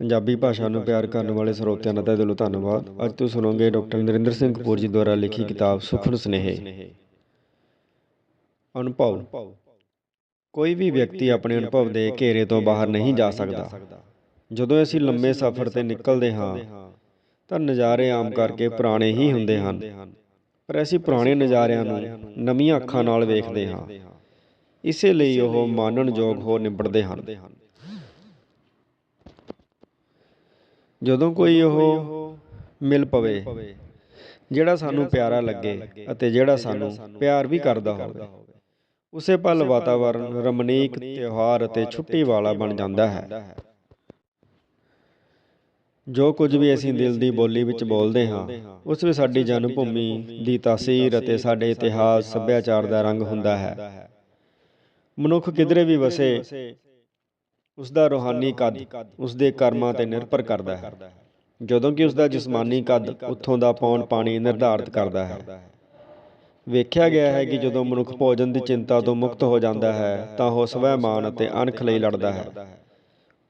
ਪੰਜਾਬੀ ਭਾਸ਼ਾ ਨੂੰ ਪਿਆਰ ਕਰਨ ਵਾਲੇ ਸਰੋਤਿਆਂ ਦਾ ਤਹਿ ਦਿਲੋਂ ਧੰਨਵਾਦ। ਅੱਜ ਤੁਸੀਂ ਸੁਣੋਗੇ ਡਾਕਟਰ ਨਰਿੰਦਰ ਸਿੰਘ ਕਪੂਰ ਜੀ ਦੁਆਰਾ ਲਿਖੀ ਕਿਤਾਬ ਸੁਖਨ ਸੁਨੇਹੇ। ਅਨੁਭਵ। ਕੋਈ ਵੀ ਵਿਅਕਤੀ ਆਪਣੇ ਅਨੁਭਵ ਦੇ ਘੇਰੇ ਤੋਂ ਬਾਹਰ ਨਹੀਂ ਜਾ ਸਕਦਾ। ਜਦੋਂ ਅਸੀਂ ਲੰਮੇ ਸਫ਼ਰ ਤੇ ਨਿਕਲਦੇ ਹਾਂ, ਤਾਂ ਨਜ਼ਾਰੇ ਆਮ ਕਰਕੇ ਪੁਰਾਣੇ ਹੀ ਹੁੰਦੇ ਹਨ। ਪਰ ਅਸੀਂ ਪੁਰਾਣੇ ਨਜ਼ਾਰਿਆਂ ਨੂੰ ਨਵੀਆਂ ਅੱਖਾਂ ਨਾਲ ਵੇਖਦੇ ਹਾਂ। ਇਸੇ ਲਈ ਉਹ ਮਾਨਣਯੋਗ ਹੋ ਨਿਬੜਦੇ ਹਨ। ਜਦੋਂ ਕੋਈ ਉਹ ਮਿਲ ਪਵੇ ਜਿਹੜਾ ਸਾਨੂੰ ਪਿਆਰਾ ਲੱਗੇ ਅਤੇ ਜਿਹੜਾ ਸਾਨੂੰ ਪਿਆਰ ਵੀ ਕਰਦਾ ਹੋਵੇ। ਉਸੇ ਪਲ ਵਾਤਾਵਰਣ ਰਮਣੀਕ ਤਿਉਹਾਰ ਅਤੇ ਛੁੱਟੀ ਵਾਲਾ ਬਣ ਜਾਂਦਾ ਹੈ। ਜੋ ਕੁਝ ਵੀ ਅਸੀਂ ਦਿਲ ਦੀ ਬੋਲੀ ਵਿੱਚ ਬੋਲਦੇ ਹਾਂ ਉਸ ਵਿੱਚ ਸਾਡੀ ਜਨਮ ਭੂਮੀ ਦੀ ਤਾਸੀਰ ਅਤੇ ਸਾਡੇ ਇਤਿਹਾਸ ਸੱਭਿਆਚਾਰ ਦਾ ਰੰਗ ਹੁੰਦਾ ਹੈ। ਮਨੁੱਖ ਕਿਧਰੇ ਵੀ ਵਸੇ ਉਸ ਦਾ ਰੂਹਾਨੀ ਕੱਦ ਉਸ ਦੇ ਕਰਮਾਂ ਤੇ ਨਿਰਭਰ ਕਰਦਾ ਹੈ। ਜਦੋਂ ਕਿ ਉਸ ਦਾ ਜਿਸਮਾਨੀ ਕੱਦ ਉੱਥੋਂ ਦਾ ਪੌਣ ਪਾਣੀ ਨਿਰਧਾਰਤ ਕਰਦਾ ਹੈ। ਵੇਖਿਆ ਗਿਆ ਹੈ ਕਿ ਜਦੋਂ ਮਨੁੱਖ ਭੋਜਨ ਦੀ ਚਿੰਤਾ ਤੋਂ ਮੁਕਤ ਹੋ ਜਾਂਦਾ ਹੈ, ਤਾਂ ਉਹ ਸਵੈਮਾਨ ਅਤੇ ਅਣਖ ਲਈ ਲੜਦਾ ਹੈ।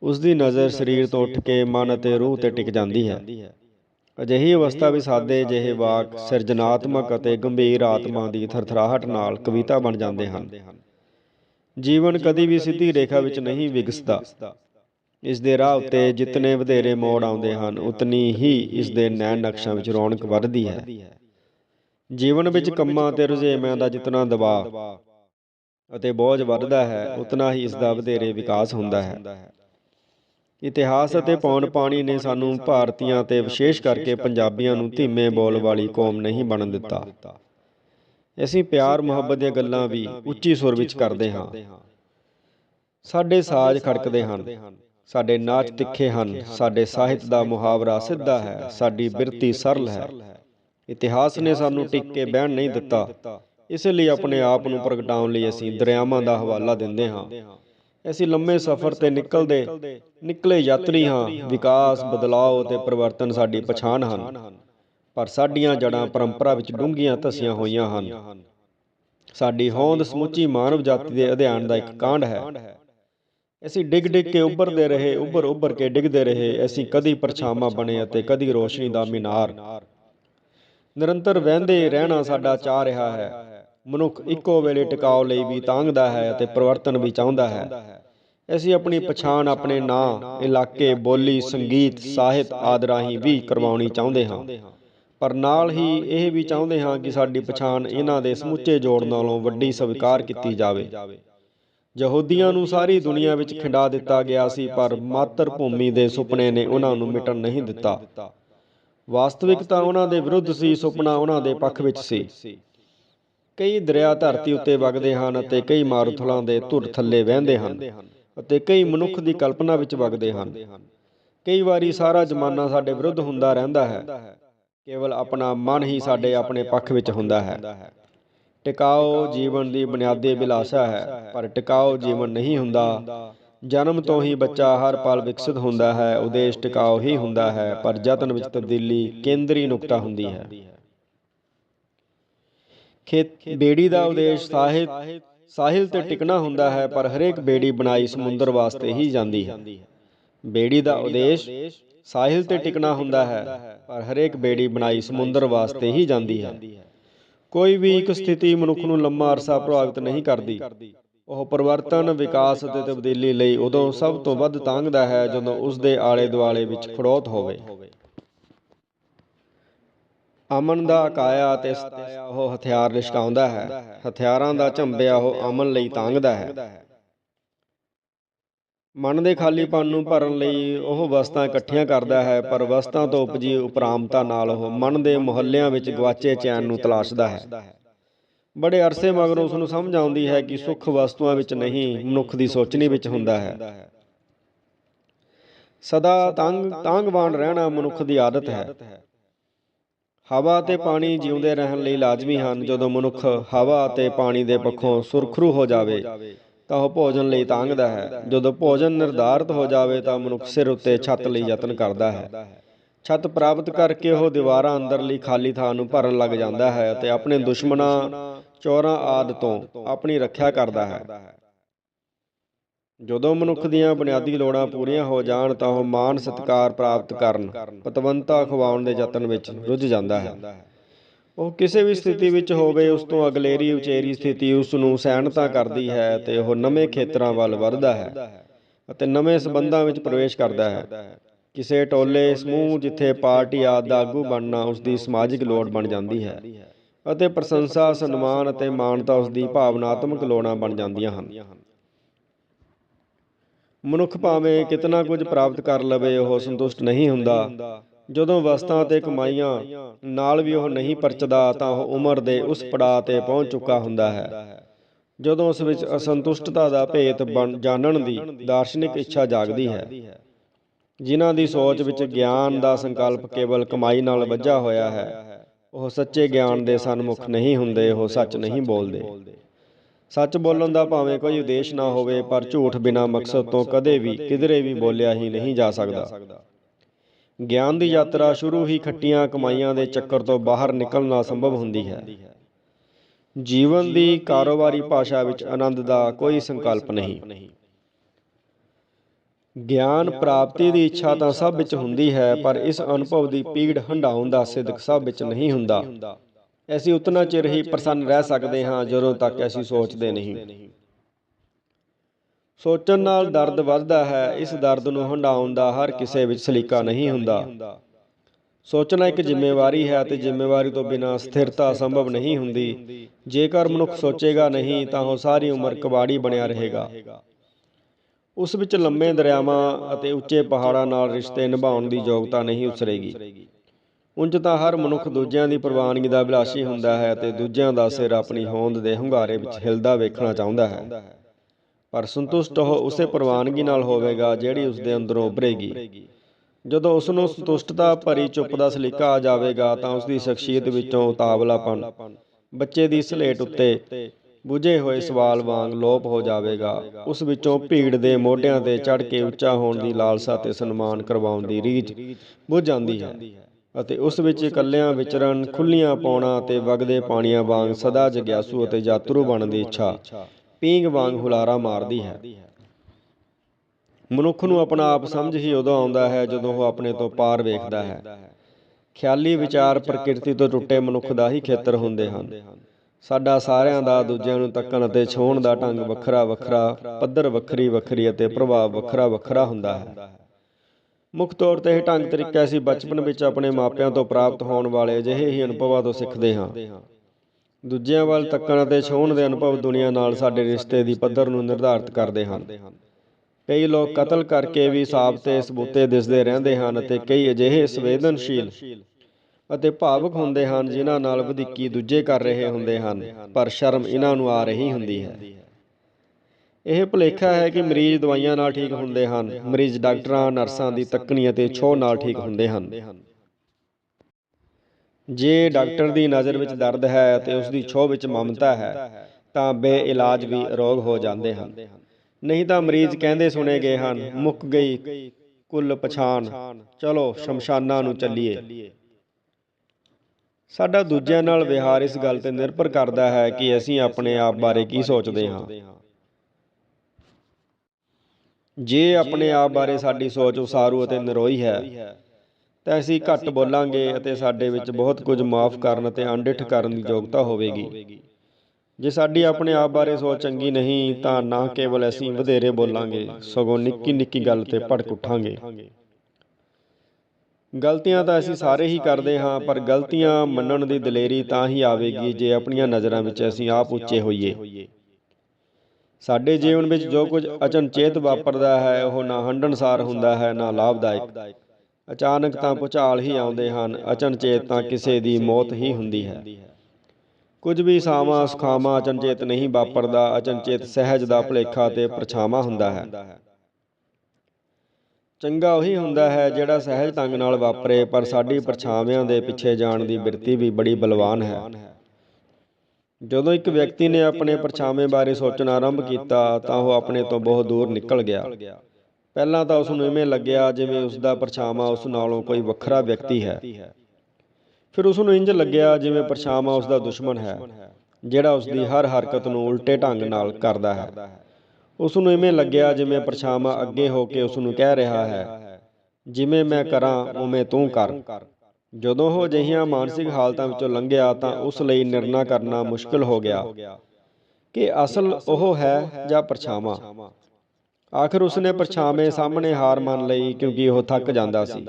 ਉਸ ਦੀ ਨਜ਼ਰ ਸਰੀਰ ਤੋਂ ਉੱਠ ਕੇ ਮਨ ਅਤੇ ਰੂਹ ਤੇ ਟਿਕ ਜਾਂਦੀ ਹੈ। ਅਜਿਹੀ ਅਵਸਥਾ ਵੀ ਸਾਦੇ ਜਿਹੇ ਵਾਕ, ਸਿਰਜਣਾਤਮਕ ਅਤੇ ਗੰਭੀਰ ਆਤਮਾ ਦੀ ਥਰਥਰਾਹਟ ਨਾਲ ਕਵਿਤਾ ਬਣ ਜਾਂਦੇ ਹਨ। ਜੀਵਨ ਕਦੀ ਵੀ ਸਿੱਧੀ ਰੇਖਾ ਵਿੱਚ ਨਹੀਂ ਵਿਗਸਦਾ। ਇਸ ਦੇ ਰਾਹ ਉੱਤੇ ਜਿਤਨੇ ਵਧੇਰੇ ਮੋੜ ਆਉਂਦੇ ਹਨ, ਉਤਨੀ ਹੀ ਇਸ ਦੇ ਨੈਣ ਨਕਸ਼ਾਂ ਵਿੱਚ ਰੌਣਕ ਵੱਧਦੀ ਹੈ। ਜੀਵਨ ਵਿੱਚ ਕੰਮਾਂ ਤੇ ਰੁਝੇਵਿਆਂ ਦਾ ਜਿਤਨਾ ਦਬਾਅ ਅਤੇ ਬੋਝ ਵੱਧਦਾ ਹੈ, ਉਤਨਾ ਹੀ ਇਸ ਦਾ ਵਧੇਰੇ ਵਿਕਾਸ ਹੁੰਦਾ ਹੈ। ਇਤਿਹਾਸ ਅਤੇ ਪੌਣ ਪਾਣੀ ਨੇ ਸਾਨੂੰ ਭਾਰਤੀਆਂ ਤੇ ਵਿਸ਼ੇਸ਼ ਕਰਕੇ ਪੰਜਾਬੀਆਂ ਨੂੰ ਧੀਮੇ ਬੋਲ ਵਾਲੀ ਕੌਮ ਨਹੀਂ ਬਣਨ ਦਿੱਤਾ। ਅਸੀਂ ਪਿਆਰ ਮੁਹੱਬਤ ਦੀਆਂ ਗੱਲਾਂ ਵੀ ਉੱਚੀ ਸੁਰ ਵਿੱਚ ਕਰਦੇ ਹਾਂ। ਸਾਡੇ ਸਾਜ਼ ਖੜਕਦੇ ਹਨ। ਸਾਡੇ ਨਾਚ ਤਿੱਖੇ ਹਨ। ਸਾਡੇ ਸਾਹਿਤ ਦਾ ਮੁਹਾਵਰਾ ਸਿੱਧਾ ਹੈ। ਸਾਡੀ ਬਿਰਤੀ ਸਰਲ ਹੈ। ਇਤਿਹਾਸ ਨੇ ਸਾਨੂੰ ਟਿਕ ਕੇ ਬਹਿਣ ਨਹੀਂ ਦਿੱਤਾ। ਇਸ ਲਈ ਆਪਣੇ ਆਪ ਨੂੰ ਪ੍ਰਗਟਾਉਣ ਲਈ ਅਸੀਂ ਦਰਿਆਵਾਂ ਦਾ ਹਵਾਲਾ ਦਿੰਦੇ ਹਾਂ। ਅਸੀਂ ਲੰਮੇ ਸਫ਼ਰ ਤੇ ਨਿਕਲਦੇ ਨਿਕਲੇ ਯਾਤਰੀ ਹਾਂ। ਵਿਕਾਸ ਬਦਲਾਅ ਅਤੇ ਪਰਿਵਰਤਨ ਸਾਡੀ ਪਛਾਣ ਹਨ। ਪਰ ਸਾਡੀਆਂ ਜੜਾਂ ਪਰੰਪਰਾ ਵਿੱਚ ਡੂੰਘੀਆਂ ਧਸੀਆਂ ਹੋਈਆਂ ਹਨ। ਸਾਡੀ ਹੋਂਦ ਸਮੁੱਚੀ ਮਾਨਵ ਜਾਤੀ ਦੇ ਅਧਿਐਨ ਦਾ ਇੱਕ ਕਾਂਡ ਹੈ। ਅਸੀਂ ਡਿੱਗ ਡਿੱਗ ਕੇ ਉੱਭਰਦੇ ਰਹੇ, ਉੱਭਰ ਉੱਭਰ ਕੇ ਡਿੱਗਦੇ ਰਹੇ, ਅਸੀਂ ਕਦੀ ਪਰਛਾਵਾਂ ਬਣੇ ਅਤੇ ਕਦੀ ਰੋਸ਼ਨੀ ਦਾ ਮੀਨਾਰ। ਨਿਰੰਤਰ ਵਹਿੰਦੇ ਰਹਿਣਾ ਸਾਡਾ ਚਾਹ ਰਿਹਾ ਹੈ। ਮਨੁੱਖ ਇੱਕੋ ਵੇਲੇ ਟਿਕਾਉ ਲਈ ਵੀ ਤਾਂਘਦਾ ਹੈ ਅਤੇ ਪਰਿਵਰਤਨ ਵੀ ਚਾਹੁੰਦਾ ਹੈ। ਅਸੀਂ ਆਪਣੀ ਪਛਾਣ, ਆਪਣੇ ਨਾਂ, ਇਲਾਕੇ, ਬੋਲੀ, ਸੰਗੀਤ, ਸਾਹਿਤ ਆਦਿ ਰਾਹੀਂ ਵੀ ਕਰਵਾਉਣੀ ਚਾਹੁੰਦੇ ਹਾਂ। ਪਰ ਨਾਲ ਹੀ ਇਹ ਵੀ ਚਾਹੁੰਦੇ ਹਾਂ ਕਿ ਸਾਡੀ ਪਛਾਣ ਇਹਨਾਂ ਦੇ ਸਮੁੱਚੇ ਜੋੜ ਨਾਲੋਂ ਵੱਡੀ ਸਵੀਕਾਰ ਕੀਤੀ ਜਾਵੇ। ਯਹੂਦੀਆਂ ਨੂੰ ਸਾਰੀ ਦੁਨੀਆ ਵਿੱਚ ਖਿੰਡਾ ਦਿੱਤਾ ਗਿਆ ਸੀ, ਪਰ ਮਾਤਰ ਭੂਮੀ ਦੇ ਸੁਪਨੇ ਨੇ ਉਹਨਾਂ ਨੂੰ ਮਿਟਣ ਨਹੀਂ ਦਿੱਤਾ। ਵਾਸਤਵਿਕਤਾ ਉਹਨਾਂ ਦੇ ਵਿਰੁੱਧ ਸੀ, ਸੁਪਨਾ ਉਹਨਾਂ ਦੇ ਪੱਖ ਵਿੱਚ ਸੀ। ਕਈ ਦਰਿਆ ਧਰਤੀ ਉੱਤੇ ਵਗਦੇ ਹਨ ਅਤੇ ਕਈ ਮਾਰੂਥਲਾਂ ਦੇ ਧੁਰ ਥੱਲੇ ਵਹਿੰਦੇ ਹਨ ਅਤੇ ਕਈ ਮਨੁੱਖ ਦੀ ਕਲਪਨਾ ਵਿੱਚ ਵਗਦੇ ਹਨ। ਕਈ ਵਾਰੀ ਸਾਰਾ ਜ਼ਮਾਨਾ ਸਾਡੇ ਵਿਰੁੱਧ ਹੁੰਦਾ ਰਹਿੰਦਾ ਹੈ। ਕੇਵਲ ਆਪਣਾ ਮਨ ਹੀ ਸਾਡੇ ਆਪਣੇ ਪੱਖ ਵਿੱਚ ਹੁੰਦਾ ਹੈ। ਟਿਕਾਓ ਜੀਵਨ ਦੀ ਬੁਨਿਆਦੀ ਅਭਿਲਾਸ਼ਾ ਹੈ, ਪਰ ਟਿਕਾਓ ਜੀਵਨ ਨਹੀਂ ਹੁੰਦਾ। ਜਨਮ ਤੋਂ ਹੀ ਬੱਚਾ ਹਰ ਪਲ ਵਿਕਸਿਤ ਹੁੰਦਾ ਹੈ, ਉਦੇਸ਼ ਟਿਕਾਓ ਹੀ ਹੁੰਦਾ ਹੈ, ਪਰ ਯਤਨ ਵਿੱਚ ਤਬਦੀਲੀ ਕੇਂਦਰੀ ਨੁਕਤਾ ਹੁੰਦੀ ਹੈ। ਖੇਤ, ਬੇੜੀ ਦਾ ਉਦੇਸ਼ ਸਾਹਿਤ, ਸਾਹਿਲ ਤੇ ਟਿਕਣਾ ਹੁੰਦਾ ਹੈ, ਪਰ ਹਰੇਕ ਬੇੜੀ ਬਣਾਈ ਸਮੁੰਦਰ ਵਾਸਤੇ ਹੀ ਜਾਂਦੀ ਹੈ। ਬੇੜੀ ਦਾ ਉਦੇਸ਼ ਸਾਹਿਲ ਤੇ ਟਿਕਣਾ ਹੁੰਦਾ ਹੈ ਪਰ ਹਰੇਕ ਬੇੜੀ ਬਣਾਈ ਸਮੁੰਦਰ ਵਾਸਤੇ ਹੀ ਜਾਂਦੀ ਹੈ। ਕੋਈ ਵੀ ਇੱਕ ਸਥਿਤੀ ਮਨੁੱਖ ਨੂੰ ਲੰਮਾ ਅਰਸਾ ਪ੍ਰਭਾਵਿਤ ਨਹੀਂ ਕਰਦੀ। ਉਹ ਪਰਿਵਰਤਨ ਵਿਕਾਸ ਅਤੇ ਤਬਦੀਲੀ ਲਈ ਉਦੋਂ ਸਭ ਤੋਂ ਵੱਧ ਤਾਂਘਦਾ ਹੈ ਜਦੋਂ ਉਸ ਦੇ ਆਲੇ ਦੁਆਲੇ ਵਿੱਚ ਖੜੋਤ ਹੋਵੇ। ਅਮਨ ਦਾ ਕਾਇਆ ਸਤਾਇਆ ਉਹ ਹਥਿਆਰ ਲਿਸ਼ਕਾਉਂਦਾ ਹੈ। ਹਥਿਆਰਾਂ ਦਾ ਝੰਬਿਆ ਉਹ ਅਮਨ ਲਈ ਤਾਂਘਦਾ ਹੈ। ਮਨ ਦੇ ਖਾਲੀਪਨ ਨੂੰ ਭਰਨ ਲਈ ਉਹ ਵਸਤਾਂ ਇਕੱਠੀਆਂ ਕਰਦਾ ਹੈ, ਪਰ ਵਸਤਾਂ ਤੋਂ ਉਪਜੀ ਉਪਰਾਮਤਾ ਨਾਲ ਉਹ ਮਨ ਦੇ ਮੁਹੱਲਿਆਂ ਵਿੱਚ ਗਵਾਚੇ ਚੈਨ ਨੂੰ ਤਲਾਸ਼ਦਾ ਹੈ। ਬੜੇ ਅਰਸੇ ਮਗਰੋਂ ਉਸ ਨੂੰ ਸਮਝ ਆਉਂਦੀ ਹੈ ਕਿ ਸੁੱਖ ਵਸਤੂਆਂ ਵਿੱਚ ਨਹੀਂ, ਮਨੁੱਖ ਦੀ ਸੋਚਣੀ ਵਿੱਚ ਹੁੰਦਾ ਹੈ। ਸਦਾ ਤੰਗ, ਤਾਂਗਵਾਨ ਰਹਿਣਾ ਮਨੁੱਖ ਦੀ ਆਦਤ ਹੈ। ਹਵਾ ਅਤੇ ਪਾਣੀ ਜਿਉਂਦੇ ਰਹਿਣ ਲਈ ਲਾਜ਼ਮੀ ਹਨ ਜਦੋਂ ਮਨੁੱਖ ਹਵਾ ਅਤੇ ਪਾਣੀ ਦੇ ਪੱਖੋਂ ਸੁਰਖਰੂ ਹੋ ਜਾਵੇ। ਤਾਂ ਉਹ ਭੋਜਨ ਲਈ ਤਾਂਘਦਾ ਹੈ। ਜਦੋਂ ਭੋਜਨ ਨਿਰਧਾਰਤ ਹੋ ਜਾਵੇ ਤਾਂ ਮਨੁੱਖ ਸਿਰ ਉੱਤੇ ਛੱਤ ਲਈ ਯਤਨ ਕਰਦਾ ਹੈ। ਛੱਤ ਪ੍ਰਾਪਤ ਕਰਕੇ ਉਹ ਦੀਵਾਰਾਂ ਅੰਦਰਲੀ ਖਾਲੀ ਥਾਂ ਨੂੰ ਭਰਨ ਲੱਗ ਜਾਂਦਾ ਹੈ ਅਤੇ ਆਪਣੇ ਦੁਸ਼ਮਣਾਂ, ਚੋਰਾਂ ਆਦਿ ਤੋਂ ਆਪਣੀ ਰੱਖਿਆ ਕਰਦਾ ਹੈ। ਜਦੋਂ ਮਨੁੱਖ ਦੀਆਂ ਬੁਨਿਆਦੀ ਲੋੜਾਂ ਪੂਰੀਆਂ ਹੋ ਜਾਣ ਤਾਂ ਉਹ ਮਾਣ ਸਤਿਕਾਰ ਪ੍ਰਾਪਤ ਕਰਨ, ਪਤਵੰਤਾ ਖਵਾਉਣ ਦੇ ਯਤਨ ਵਿੱਚ ਰੁੱਝ ਜਾਂਦਾ ਹੈ। ਉਹ ਕਿਸੇ ਵੀ ਸਥਿਤੀ ਵਿੱਚ ਹੋਵੇ, ਉਸ ਤੋਂ ਅਗਲੇਰੀ ਉਚੇਰੀ ਸਥਿਤੀ ਉਸ ਨੂੰ ਸਹਿਣਤਾ ਕਰਦੀ ਹੈ ਤੇ ਉਹ ਨਵੇਂ ਖੇਤਰਾਂ ਵੱਲ ਵੱਧਦਾ ਹੈ ਅਤੇ ਨਵੇਂ ਸਬੰਧਾਂ ਵਿੱਚ ਪ੍ਰਵੇਸ਼ ਕਰਦਾ ਹੈ। ਕਿਸੇ ਟੋਲੇ, ਸਮੂਹ ਜਿੱਥੇ ਪਾਰਟੀ ਆਦਿ ਦਾ ਆਗੂ ਬਣਨਾ ਉਸ ਦੀ ਸਮਾਜਿਕ ਲੋੜ ਬਣ ਜਾਂਦੀ ਹੈ ਅਤੇ ਪ੍ਰਸ਼ੰਸਾ, ਸਨਮਾਨ ਅਤੇ ਮਾਨਤਾ ਉਸ ਦੀ ਭਾਵਨਾਤਮਕ ਲੋੜਾਂ ਬਣ ਜਾਂਦੀਆਂ ਹਨ। ਮਨੁੱਖ ਭਾਵੇਂ ਕਿਤਨਾ ਕੁਝ ਪ੍ਰਾਪਤ ਕਰ ਲਵੇ, ਉਹ ਸੰਤੁਸ਼ਟ ਨਹੀਂ ਹੁੰਦਾ। ਜਦੋਂ ਵਸਤਾਂ ਤੇ ਕਮਾਈਆਂ ਨਾਲ ਵੀ ਉਹ ਨਹੀਂ ਪਰਚਦਾ ਤਾਂ ਉਹ ਉਮਰ ਦੇ ਉਸ ਪੜਾਅ ਤੇ ਪਹੁੰਚ ਚੁੱਕਾ ਹੁੰਦਾ ਹੈ। ਜਦੋਂ ਉਸ ਵਿੱਚ ਅਸੰਤੁਸ਼ਟਤਾ ਦਾ ਭੇਤ ਬਣ ਜਾਣਨ ਦੀ ਦਾਰਸ਼ਨਿਕ ਇੱਛਾ ਜਾਗਦੀ ਹੈ, ਜਿਨ੍ਹਾਂ ਦੀ ਸੋਚ ਵਿੱਚ ਗਿਆਨ ਦਾ ਸੰਕਲਪ ਕੇਵਲ ਕਮਾਈ ਨਾਲ ਵੱਜਾ ਹੋਇਆ ਹੈ, ਉਹ ਸੱਚੇ ਗਿਆਨ ਦੇ ਸਨਮੁਖ ਨਹੀਂ ਹੁੰਦੇ, ਉਹ ਸੱਚ ਨਹੀਂ ਬੋਲਦੇ। ਸੱਚ ਬੋਲਣ ਦਾ ਭਾਵੇਂ ਕੋਈ ਉਦੇਸ਼ ਨਾ ਹੋਵੇ, ਪਰ ਝੂਠ ਬਿਨਾ ਮਕਸਦ ਤੋਂ ਕਦੇ ਵੀ, ਕਿਧਰੇ ਵੀ ਬੋਲਿਆ ਹੀ ਨਹੀਂ ਜਾ ਸਕਦਾ। ਗਿਆਨ ਦੀ ਯਾਤਰਾ ਸ਼ੁਰੂ ਹੀ ਖੱਟੀਆਂ ਕਮਾਈਆਂ ਦੇ ਚੱਕਰ ਤੋਂ ਬਾਹਰ ਨਿਕਲਣਾ ਸੰਭਵ ਹੁੰਦੀ ਹੈ। ਜੀਵਨ ਦੀ ਕਾਰੋਬਾਰੀ ਭਾਸ਼ਾ ਵਿੱਚ ਆਨੰਦ ਦਾ ਕੋਈ ਸੰਕਲਪ ਨਹੀਂ। ਗਿਆਨ ਪ੍ਰਾਪਤੀ ਦੀ ਇੱਛਾ ਤਾਂ ਸਭ ਵਿੱਚ ਹੁੰਦੀ ਹੈ, ਪਰ ਇਸ ਅਨੁਭਵ ਦੀ ਪੀੜ ਹੰਡਾਉਣ ਦਾ ਸਿੱਧਕ ਸਭ ਵਿੱਚ ਨਹੀਂ ਹੁੰਦਾ। ਅਸੀਂ ਉਤਨਾ ਚਿਰ ਹੀ ਪ੍ਰਸੰਨ ਰਹਿ ਸਕਦੇ ਹਾਂ, ਜਦੋਂ ਤੱਕ ਅਸੀਂ ਸੋਚਦੇ ਨਹੀਂ। ਸੋਚਣ ਨਾਲ ਦਰਦ ਵੱਧਦਾ ਹੈ, ਇਸ ਦਰਦ ਨੂੰ ਹੰਡਾਉਣ ਦਾ ਹਰ ਕਿਸੇ ਵਿੱਚ ਸਲੀਕਾ ਨਹੀਂ ਹੁੰਦਾ। ਸੋਚਣਾ ਇੱਕ ਜ਼ਿੰਮੇਵਾਰੀ ਹੈ ਤੇ ਜ਼ਿੰਮੇਵਾਰੀ ਤੋਂ ਬਿਨਾਂ ਸਥਿਰਤਾ ਸੰਭਵ ਨਹੀਂ ਹੁੰਦੀ। ਜੇਕਰ ਮਨੁੱਖ ਸੋਚੇਗਾ ਨਹੀਂ, ਤਾਂ ਉਹ ਸਾਰੀ ਉਮਰ ਕਬਾੜੀ ਬਣਿਆ ਰਹੇਗਾ। ਉਸ ਵਿੱਚ ਲੰਮੇ ਦਰਿਆਵਾਂ ਅਤੇ ਉੱਚੇ ਪਹਾੜਾਂ ਨਾਲ ਰਿਸ਼ਤੇ ਨਿਭਾਉਣ ਦੀ ਯੋਗਤਾ ਨਹੀਂ ਉਸਰੇਗੀ। ਉਂਝ ਤਾਂ ਹਰ ਮਨੁੱਖ ਦੂਜਿਆਂ ਦੀ ਪ੍ਰਵਾਨਗੀ ਦਾ ਅਭਿਲਾਸ਼ੀ ਹੁੰਦਾ ਹੈ ਤੇ ਦੂਜਿਆਂ ਦਾ ਸਿਰ ਆਪਣੀ ਹੋਂਦ ਦੇ ਹੁੰਗਾਰੇ ਵਿੱਚ ਹਿਲਦਾ ਵੇਖਣਾ ਚਾਹੁੰਦਾ ਹੈ। ਪਰ ਸੰਤੁਸ਼ਟ ਉਹ ਉਸੇ ਪ੍ਰਵਾਨਗੀ ਨਾਲ ਹੋਵੇਗਾ ਜਿਹੜੀ ਉਸ ਦੇ ਅੰਦਰੋਂ ਉਭਰੇਗੀ। ਜਦੋਂ ਉਸ ਨੂੰ ਸੰਤੁਸ਼ਟਤਾ ਭਰੀ ਚੁੱਪ ਦਾ ਸਲੀਕਾ ਆ ਜਾਵੇਗਾ ਤਾਂ ਉਸ ਦੀ ਸ਼ਖਸੀਅਤ ਵਿੱਚੋਂ ਉਤਾਵਲਾਪਨ, ਬੱਚੇ ਦੀ ਸਲੇਟ ਉੱਤੇ ਬੁਝੇ ਹੋਏ ਸਵਾਲ ਵਾਂਗ ਲੋਪ ਹੋ ਜਾਵੇਗਾ। ਉਸ ਵਿੱਚੋਂ ਭੀੜ ਦੇ ਮੋਢਿਆਂ ਤੇ ਚੜ ਕੇ ਉੱਚਾ ਹੋਣ ਦੀ ਲਾਲਸਾ ਤੇ ਸਨਮਾਨ ਕਰਵਾਉਣ ਦੀ ਰੀਝ ਬੁੱਝ ਜਾਂਦੀ ਹੈ ਅਤੇ ਉਸ ਵਿੱਚ ਇਕੱਲਿਆਂ ਵਿਚਰਨ ਖੁੱਲੀਆਂ ਪਾਉਣਾ ਤੇ ਵਗਦੇ ਪਾਣੀਆਂ ਵਾਂਗ ਸਦਾ ਜਗਿਆਸੂ ਅਤੇ ਯਾਤਰੂ ਬਣਨ ਦੀ ਇੱਛਾ। ਪੀਂਗ ਵਾਂਗ ਹੁਲਾਰਾ ਮਾਰਦੀ ਹੈ। ਮਨੁੱਖ ਨੂੰ ਆਪਣਾ ਆਪ ਸਮਝ ਹੀ ਉਦੋਂ ਆਉਂਦਾ ਹੈ ਜਦੋਂ ਉਹ ਆਪਣੇ ਤੋਂ ਪਾਰ ਵੇਖਦਾ ਹੈ। ਖਿਆਲੀ ਵਿਚਾਰ ਪ੍ਰਕਿਰਤੀ ਤੋਂ ਟੁੱਟੇ ਮਨੁੱਖ ਦਾ ਹੀ ਖੇਤਰ ਹੁੰਦੇ ਹਨ। ਸਾਡਾ ਸਾਰਿਆਂ ਦਾ, ਦੂਜਿਆਂ ਨੂੰ ਤੱਕਣ ਅਤੇ ਛੋਹਣ ਦਾ ਢੰਗ ਵੱਖਰਾ ਵੱਖਰਾ, ਪੱਧਰ ਵੱਖਰੀ ਵੱਖਰੀ ਅਤੇ ਪ੍ਰਭਾਵ ਵੱਖਰਾ ਵੱਖਰਾ ਹੁੰਦਾ ਹੈ। ਮੁੱਖ ਤੌਰ ਤੇ ਇਹ ਢੰਗ ਤਰੀਕਾ ਅਸੀਂ ਬਚਪਨ ਵਿੱਚ ਆਪਣੇ ਮਾਪਿਆਂ ਤੋਂ ਪ੍ਰਾਪਤ ਹੋਣ ਵਾਲੇ ਅਜਿਹੇ ਹੀ ਅਨੁਭਵਾਂ ਤੋਂ ਸਿੱਖਦੇ ਹਾਂ। ਦੂਜਿਆਂ ਵੱਲ ਤੱਕਣ ਅਤੇ ਛੋਹਣ ਦੇ ਅਨੁਭਵ ਦੁਨੀਆ ਨਾਲ ਸਾਡੇ ਰਿਸ਼ਤੇ ਦੀ ਪੱਧਰ ਨੂੰ ਨਿਰਧਾਰਤ ਕਰਦੇ ਹਨ। ਕਈ ਲੋਕ ਕਤਲ ਕਰਕੇ ਵੀ ਸਾਬਤੇ ਤੇ ਸਬੂਤੇ ਦਿਸਦੇ ਰਹਿੰਦੇ ਹਨ ਅਤੇ ਕਈ ਅਜਿਹੇ ਸੰਵੇਦਨਸ਼ੀਲ ਅਤੇ ਭਾਵਕ ਹੁੰਦੇ ਹਨ ਜਿਨ੍ਹਾਂ ਨਾਲ ਵਧੀਕੀ ਦੂਜੇ ਕਰ ਰਹੇ ਹੁੰਦੇ ਹਨ, ਪਰ ਸ਼ਰਮ ਇਹਨਾਂ ਨੂੰ ਆ ਰਹੀ ਹੁੰਦੀ ਹੈ। ਇਹ ਭੁਲੇਖਾ ਹੈ ਕਿ ਮਰੀਜ਼ ਦਵਾਈਆਂ ਨਾਲ ਠੀਕ ਹੁੰਦੇ ਹਨ। ਮਰੀਜ਼ ਡਾਕਟਰਾਂ, ਨਰਸਾਂ ਦੀ ਤੱਕਣੀ ਅਤੇ ਛੋਹ ਨਾਲ ਠੀਕ ਹੁੰਦੇ ਹਨ। ਜੇ ਡਾਕਟਰ ਦੀ ਨਜ਼ਰ ਵਿੱਚ ਦਰਦ ਹੈ ਤੇ ਉਸ ਦੀ ਛੋਹ ਵਿੱਚ ਮਮਤਾ ਹੈ, ਤਾਂ ਬੇਇਲਾਜ ਵੀ ਰੋਗ ਹੋ ਜਾਂਦੇ ਹਨ। ਨਹੀਂ ਤਾਂ ਮਰੀਜ਼ ਕਹਿੰਦੇ ਸੁਣੇ ਗਏ ਹਨ, ਮੁੱਕ ਗਈ, ਕੁੱਲ ਪਛਾਣ, ਚਲੋ ਸ਼ਮਸ਼ਾਨਾਂ ਨੂੰ ਚੱਲੀਏ। ਸਾਡਾ ਦੂਜਿਆਂ ਨਾਲ ਵਿਹਾਰ ਇਸ ਗੱਲ ਤੇ ਨਿਰਭਰ ਕਰਦਾ ਹੈ ਕਿ ਅਸੀਂ ਆਪਣੇ ਆਪ ਬਾਰੇ ਕੀ ਸੋਚਦੇ ਹਾਂ। ਜੇ ਆਪਣੇ ਆਪ ਬਾਰੇ ਸਾਡੀ ਸੋਚ ਉਸਾਰੂ ਅਤੇ ਨਿਰੋਈ ਹੈ ਤਾਂ ਅਸੀਂ ਘੱਟ ਬੋਲਾਂਗੇ ਅਤੇ ਸਾਡੇ ਵਿੱਚ ਬਹੁਤ ਕੁਝ ਮਾਫ ਕਰਨ ਅਤੇ ਅਣਡਿੱਠ ਕਰਨ ਦੀ ਯੋਗਤਾ ਹੋਵੇਗੀ। ਜੇ ਸਾਡੀ ਆਪਣੇ ਆਪ ਬਾਰੇ ਸੋਚ ਚੰਗੀ ਨਹੀਂ ਤਾਂ ਨਾ ਕੇਵਲ ਅਸੀਂ ਵਧੇਰੇ ਬੋਲਾਂਗੇ ਸਗੋਂ ਨਿੱਕੀ ਨਿੱਕੀ ਗੱਲ ਤੇ ਭੜਕ ਉੱਠਾਂਗੇ। ਗਲਤੀਆਂ ਤਾਂ ਅਸੀਂ ਸਾਰੇ ਹੀ ਕਰਦੇ ਹਾਂ ਪਰ ਗਲਤੀਆਂ ਮੰਨਣ ਦੀ ਦਲੇਰੀ ਤਾਂ ਹੀ ਆਵੇਗੀ ਜੇ ਆਪਣੀਆਂ ਨਜ਼ਰਾਂ ਵਿੱਚ ਅਸੀਂ ਆਪ ਉੱਚੇ ਹੋਈਏ। ਸਾਡੇ ਜੀਵਨ ਵਿੱਚ ਜੋ ਕੁਝ ਅਚਨਚੇਤ ਵਾਪਰਦਾ ਹੈ ਉਹ ਨਾ ਹੰਡਣਸਾਰ ਹੁੰਦਾ ਹੈ ਨਾ ਲਾਭਦਾਇਕ। ਅਚਾਨਕ ਤਾਂ ਭੁਚਾਲ ਹੀ ਆਉਂਦੇ ਹਨ ਅਚਨਚੇਤ ਤਾਂ ਕਿਸੇ ਦੀ ਮੌਤ ਹੀ ਹੁੰਦੀ ਹੈ। ਕੁਝ ਵੀ ਸਾਵਾਂ ਸੁਖਾਵਾਂ ਅਚਨਚੇਤ ਨਹੀਂ ਵਾਪਰਦਾ ਅਚਨਚੇਤ ਸਹਿਜ ਦਾ ਭਲੇਖਾ ਤੇ ਪਰਛਾਵਾਂ ਹੁੰਦਾ ਹੈ। ਚੰਗਾ ਉਹੀ ਹੁੰਦਾ ਹੈ ਜਿਹੜਾ ਸਹਿਜ ਢੰਗ ਨਾਲ ਵਾਪਰੇ, ਪਰ ਸਾਡੀ ਪਰਛਾਵਿਆਂ ਦੇ ਪਿੱਛੇ ਜਾਣ ਦੀ ਬਿਰਤੀ ਵੀ ਬੜੀ ਬਲਵਾਨ ਹੈ। ਜਦੋਂ ਇੱਕ ਵਿਅਕਤੀ ਨੇ ਆਪਣੇ ਪਰਛਾਵੇਂ ਬਾਰੇ ਸੋਚਣਾ ਆਰੰਭ ਕੀਤਾ, ਤਾਂ ਉਹ ਆਪਣੇ ਤੋਂ ਬਹੁਤ ਦੂਰ ਨਿਕਲ ਗਿਆ। ਪਹਿਲਾਂ ਤਾਂ ਉਸ ਨੂੰ ਇਵੇਂ ਲੱਗਿਆ ਜਿਵੇਂ ਉਸ ਦਾ ਪਰਛਾਵਾਂ ਉਸ ਨਾਲੋਂ ਕੋਈ ਵੱਖਰਾ ਵਿਅਕਤੀ ਹੈ। ਫਿਰ ਉਸ ਨੂੰ ਇੰਜ ਲੱਗਿਆ ਜਿਵੇਂ ਪਰਛਾਵਾਂ ਉਸ ਦਾ ਦੁਸ਼ਮਣ ਹੈ, ਜਿਹੜਾ ਉਸ ਦੀ ਹਰ ਹਰਕਤ ਨੂੰ ਉਲਟੇ ਢੰਗ ਨਾਲ ਕਰਦਾ ਹੈ। ਉਸ ਨੂੰ ਇਵੇਂ ਲੱਗਿਆ ਜਿਵੇਂ ਪਰਛਾਵਾਂ ਅੱਗੇ ਹੋ ਕੇ ਉਸ ਨੂੰ ਕਹਿ ਰਿਹਾ ਹੈ, ਜਿਵੇਂ ਮੈਂ ਕਰਾਂ, ਉਵੇਂ ਤੂੰ ਕਰ। ਜਦੋਂ ਉਹ ਅਜਿਹੀਆਂ ਮਾਨਸਿਕ ਹਾਲਤਾਂ ਵਿੱਚੋਂ ਲੰਘਿਆ ਤਾਂ ਉਸ ਲਈ ਨਿਰਣਾ ਕਰਨਾ ਮੁਸ਼ਕਲ ਹੋ ਗਿਆ ਕਿ ਅਸਲ ਉਹ ਹੈ ਜਾਂ ਪਰਛਾਵਾਂ। ਆਖਰ ਉਸਨੇ ਪਰਛਾਵੇਂ ਸਾਹਮਣੇ ਹਾਰ ਮੰਨ ਲਈ ਕਿਉਂਕਿ ਉਹ ਥੱਕ ਜਾਂਦਾ ਸੀ।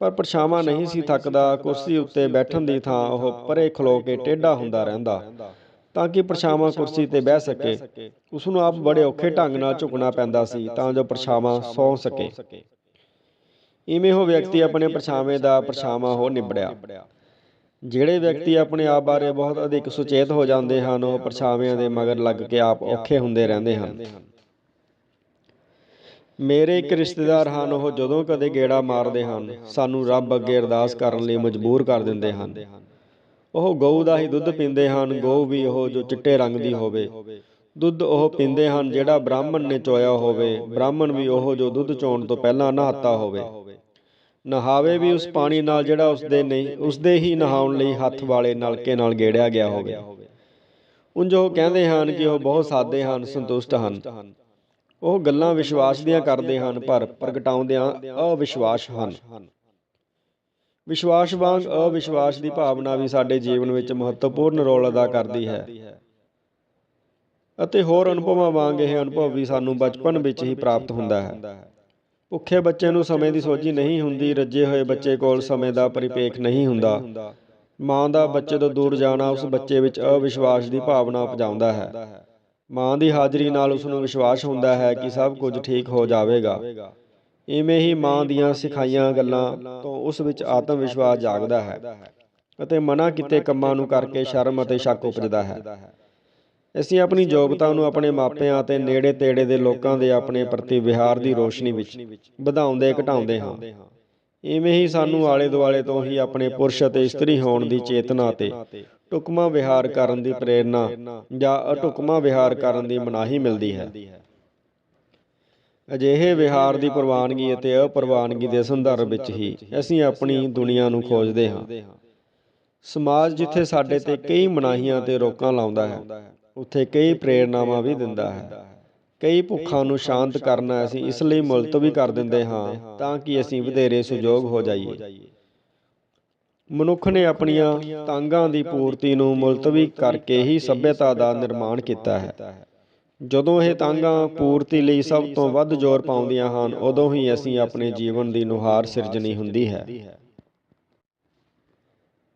ਪਰ ਪਰਛਾਵਾਂ ਨਹੀਂ ਸੀ ਥੱਕਦਾ ਕੁਰਸੀ ਉੱਤੇ ਬੈਠਣ ਦੀ ਥਾਂ ਉਹ ਪਰੇ ਖਲੋ ਕੇ ਟੇਢਾ ਹੁੰਦਾ ਰਹਿੰਦਾ। ਤਾਂ ਕਿ ਪਰਛਾਵਾਂ ਕੁਰਸੀ ਤੇ ਬਹਿ ਸਕੇ। ਉਸ ਨੂੰ ਆਪ ਬੜੇ ਔਖੇ ਢੰਗ ਨਾਲ ਝੁਕਣਾ ਪੈਂਦਾ ਸੀ ਤਾਂ ਜੋ ਪਰਛਾਵਾਂ ਸੌਂ ਸਕੇ। ਇਵੇਂ ਉਹ ਵਿਅਕਤੀ ਆਪਣੇ ਪਰਛਾਵੇਂ ਦਾ ਪਰਛਾਵਾਂ ਹੋ ਨਿਬੜਿਆ। ਜਿਹੜੇ ਵਿਅਕਤੀ ਆਪਣੇ ਆਪ ਬਾਰੇ ਬਹੁਤ ਅਧਿਕ ਸੁਚੇਤ ਹੋ ਜਾਂਦੇ ਹਨ ਉਹ ਪਰਛਾਵਿਆਂ ਦੇ ਮਗਰ ਲੱਗ ਕੇ ਆਪ ਔਖੇ ਹੁੰਦੇ ਰਹਿੰਦੇ ਹਨ। ਮੇਰੇ ਇੱਕ ਰਿਸ਼ਤੇਦਾਰ ਹਨ, ਉਹ ਜਦੋਂ ਕਦੇ ਗੇੜਾ ਮਾਰਦੇ ਹਨ, ਸਾਨੂੰ ਰੱਬ ਅੱਗੇ ਅਰਦਾਸ ਕਰਨ ਲਈ ਮਜਬੂਰ ਕਰ ਦਿੰਦੇ ਹਨ। ਉਹ ਗਊ ਦਾ ਹੀ ਦੁੱਧ ਪੀਂਦੇ ਹਨ, ਗਊ ਵੀ ਉਹ ਜੋ ਚਿੱਟੇ ਰੰਗ ਦੀ ਹੋਵੇ। ਦੁੱਧ ਉਹ ਪੀਂਦੇ ਹਨ, ਜਿਹੜਾ ਬ੍ਰਾਹਮਣ ਨੇ ਚੋਇਆ ਹੋਵੇ। ਬ੍ਰਾਹਮਣ ਵੀ ਉਹ ਜੋ ਦੁੱਧ ਚੋਣ ਤੋਂ ਪਹਿਲਾਂ ਨਹਾਤਾ ਹੋਵੇ। ਨਹਾਵੇ ਵੀ ਉਸ ਪਾਣੀ ਨਾਲ ਜਿਹੜਾ ਉਸਦੇ ਨਹੀਂ, ਉਸਦੇ ਹੀ ਨਹਾਉਣ ਲਈ ਹੱਥ ਵਾਲੇ ਨਲਕੇ ਨਾਲ ਗੇੜਿਆ ਗਿਆ ਹੋਵੇ। ਉਂਝ ਉਹ ਕਹਿੰਦੇ ਹਨ ਕਿ ਉਹ ਬਹੁਤ ਸਾਦੇ ਹਨ, ਸੰਤੁਸ਼ਟ ਹਨ। ਉਹ ਗੱਲਾਂ ਵਿਸ਼ਵਾਸ ਦੀਆਂ ਕਰਦੇ ਹਨ, ਪਰ ਪ੍ਰਗਟਾਉਂਦਿਆਂ ਅਵਿਸ਼ਵਾਸ ਹਨ। ਵਿਸ਼ਵਾਸ ਵਾਂਗ ਅਵਿਸ਼ਵਾਸ ਦੀ ਭਾਵਨਾ ਵੀ ਸਾਡੇ ਜੀਵਨ ਵਿੱਚ ਮਹੱਤਵਪੂਰਨ ਰੋਲ ਅਦਾ ਕਰਦੀ ਹੈ। ਅਤੇ ਹੋਰ ਅਨੁਭਵਾਂ ਵਾਂਗ ਇਹ ਅਨੁਭਵ ਵੀ ਸਾਨੂੰ ਬਚਪਨ ਵਿੱਚ ਹੀ ਪ੍ਰਾਪਤ ਹੁੰਦਾ ਹੈ। ਭੁੱਖੇ ਬੱਚੇ ਨੂੰ ਸਮੇਂ ਦੀ ਸੋਝੀ ਨਹੀਂ ਹੁੰਦੀ, ਰੱਜੇ ਹੋਏ ਬੱਚੇ ਕੋਲ ਸਮੇਂ ਦਾ ਪਰਿਪੇਖ ਨਹੀਂ ਹੁੰਦਾ। ਮਾਂ ਦਾ ਬੱਚੇ ਤੋਂ ਦੂਰ ਜਾਣਾ ਉਸ ਬੱਚੇ ਵਿੱਚ ਅਵਿਸ਼ਵਾਸ ਦੀ ਭਾਵਨਾ ਉਪਜਾਉਂਦਾ ਹੈ। ਮਾਂ ਦੀ ਹਾਜ਼ਰੀ ਨਾਲ ਉਸ ਨੂੰ ਵਿਸ਼ਵਾਸ ਹੁੰਦਾ ਹੈ ਕਿ ਸਭ ਕੁਝ ਠੀਕ ਹੋ ਜਾਵੇਗਾ। ਇਵੇਂ ਹੀ ਮਾਂ ਦੀਆਂ ਸਿਖਾਈਆਂ ਗੱਲਾਂ ਤੋਂ ਉਸ ਵਿੱਚ ਆਤਮ ਵਿਸ਼ਵਾਸ ਜਾਗਦਾ ਹੈ ਅਤੇ ਮਨਾ ਕੀਤੇ ਕੰਮਾਂ ਨੂੰ ਕਰਕੇ ਸ਼ਰਮ ਅਤੇ ਸ਼ੱਕ ਉਪਜਦਾ ਹੈ। ਅਸੀਂ ਆਪਣੀ ਯੋਗਤਾ ਨੂੰ ਆਪਣੇ ਮਾਪਿਆਂ ਅਤੇ ਨੇੜੇ ਤੇੜੇ ਦੇ ਲੋਕਾਂ ਦੇ ਆਪਣੇ ਪ੍ਰਤੀ ਵਿਹਾਰ ਦੀ ਰੋਸ਼ਨੀ ਵਿੱਚ ਵਧਾਉਂਦੇ, ਘਟਾਉਂਦੇ ਹਾਂ। ਇਵੇਂ ਹੀ ਸਾਨੂੰ ਆਲੇ ਦੁਆਲੇ ਤੋਂ ਹੀ ਆਪਣੇ ਪੁਰਸ਼ ਅਤੇ ਇਸਤਰੀ ਹੋਣ ਦੀ ਚੇਤਨਾ ਤੇ ਟੁਕਮਾ ਵਿਹਾਰ ਕਰਨ ਦੀ ਪ੍ਰੇਰਣਾ ਜਾਂ ਅਟੁਕਮਾ ਵਿਹਾਰ ਕਰਨ ਦੀ ਮਨਾਹੀ ਮਿਲਦੀ ਹੈ। ਅਜਿਹੇ ਵਿਹਾਰ ਦੀ ਪ੍ਰਵਾਨਗੀ ਅਤੇ ਅਪਰਵਾਨਗੀ ਦੇ ਸੰਦਰਭ ਵਿੱਚ ਹੀ ਅਸੀਂ ਆਪਣੀ ਦੁਨੀਆ ਨੂੰ ਖੋਜਦੇ ਹਾਂ। ਸਮਾਜ ਜਿੱਥੇ ਸਾਡੇ ਤੇ ਕਈ ਮਨਾਹੀਆਂ ਤੇ ਰੋਕਾਂ ਲਾਉਂਦਾ ਹੈ, ਉੱਥੇ ਕਈ ਪ੍ਰੇਰਨਾਵਾਂ ਵੀ ਦਿੰਦਾ ਹੈ। ਕਈ ਭੁੱਖਾਂ ਨੂੰ ਸ਼ਾਂਤ ਕਰਨਾ ਅਸੀਂ ਇਸ ਲਈ ਮੁਲਤਵੀ ਕਰ ਦਿੰਦੇ ਹਾਂ ਤਾਂ ਕਿ ਅਸੀਂ ਵਧੇਰੇ ਸੁਜੋਗ ਹੋ ਜਾਈਏ। ਮਨੁੱਖ ਨੇ ਆਪਣੀਆਂ ਤਾਂਗਾਂ ਦੀ ਪੂਰਤੀ ਨੂੰ ਮੁਲਤਵੀ ਕਰਕੇ ਹੀ ਸਭਿਅਤਾ ਦਾ ਨਿਰਮਾਣ ਕੀਤਾ ਹੈ। ਜਦੋਂ ਇਹ ਤਾਂਗਾਂ ਪੂਰਤੀ ਲਈ ਸਭ ਤੋਂ ਵੱਧ ਜ਼ੋਰ ਪਾਉਂਦੀਆਂ ਹਨ ਉਦੋਂ ਹੀ ਅਸੀਂ ਆਪਣੇ ਜੀਵਨ ਦੀ ਨੁਹਾਰ ਸਿਰਜਣੀ ਹੁੰਦੀ ਹੈ।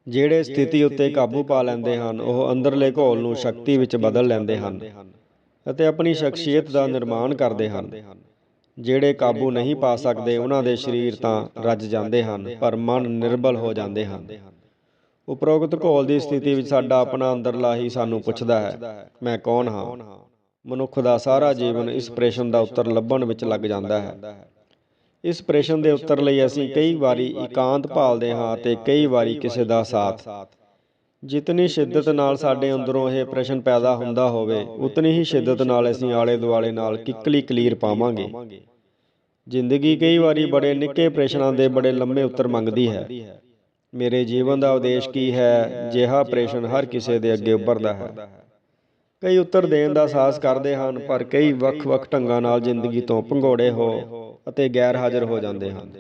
ਜਿਹੜੇ ਸਥਿਤੀ ਉੱਤੇ ਕਾਬੂ ਪਾ ਲੈਂਦੇ ਹਨ ਉਹ ਅੰਦਰਲੇ ਘੋਲ ਨੂੰ ਸ਼ਕਤੀ ਵਿੱਚ ਬਦਲ ਲੈਂਦੇ ਹਨ ਅਤੇ ਆਪਣੀ ਸ਼ਖਸੀਅਤ ਦਾ ਨਿਰਮਾਣ ਕਰਦੇ ਹਨ। ਜਿਹੜੇ ਕਾਬੂ ਨਹੀਂ ਪਾ ਸਕਦੇ ਉਹਨਾਂ ਦੇ ਸਰੀਰ ਤਾਂ ਰੱਜ ਜਾਂਦੇ ਹਨ ਪਰ ਮਨ ਨਿਰਬਲ ਹੋ ਜਾਂਦੇ ਹਨ। ਉਪਰੋਕਤ ਘੋਲ ਦੀ ਸਥਿਤੀ ਵਿੱਚ ਸਾਡਾ ਆਪਣਾ ਅੰਦਰਲਾ ਹੀ ਸਾਨੂੰ ਪੁੱਛਦਾ ਹੈ ਮੈਂ ਕੌਣ ਹਾਂ? ਮਨੁੱਖ ਦਾ ਸਾਰਾ ਜੀਵਨ ਇਸ ਪ੍ਰਸ਼ਨ ਦਾ ਉੱਤਰ ਲੱਭਣ ਵਿੱਚ ਲੱਗ ਜਾਂਦਾ ਹੈ। ਇਸ ਪ੍ਰਸ਼ਨ ਦੇ ਉੱਤਰ ਲਈ ਅਸੀਂ ਕਈ ਵਾਰੀ ਇਕਾਂਤ ਭਾਲਦੇ ਹਾਂ ਤੇ ਕਈ ਵਾਰੀ ਕਿਸੇ ਦਾ ਸਾਥ। ਜਿਤਨੀ ਸ਼ਿੱਦਤ ਨਾਲ ਸਾਡੇ ਅੰਦਰੋਂ ਇਹ ਪ੍ਰਸ਼ਨ ਪੈਦਾ ਹੁੰਦਾ ਹੋਵੇ, ਉਤਨੀ ਹੀ ਸ਼ਿੱਦਤ ਨਾਲ ਅਸੀਂ ਆਲੇ ਦੁਆਲੇ ਨਾਲ ਕਿੱਕਲੀ ਕਲੀਰ ਪਾਵਾਂਗੇ। ਜ਼ਿੰਦਗੀ ਕਈ ਵਾਰੀ ਬੜੇ ਨਿੱਕੇ ਪ੍ਰਸ਼ਨਾਂ ਦੇ ਬੜੇ ਲੰਮੇ ਉੱਤਰ ਮੰਗਦੀ ਹੈ। ਮੇਰੇ ਜੀਵਨ ਦਾ ਉਦੇਸ਼ ਕੀ ਹੈ? ਜਿਹਾ ਪ੍ਰਸ਼ਨ ਹਰ ਕਿਸੇ ਦੇ ਅੱਗੇ ਉੱਭਰਦਾ ਹੈ। ਕਈ ਉੱਤਰ ਦੇਣ ਦਾ ਸਾਹਸ ਕਰਦੇ ਹਨ, ਪਰ ਕਈ ਵੱਖ-ਵੱਖ ਢੰਗਾਂ ਨਾਲ ਜ਼ਿੰਦਗੀ ਤੋਂ ਭੰਗੋੜੇ ਹੋ ਅਤੇ ਗੈਰ ਹਾਜ਼ਰ ਹੋ ਜਾਂਦੇ ਹਨ।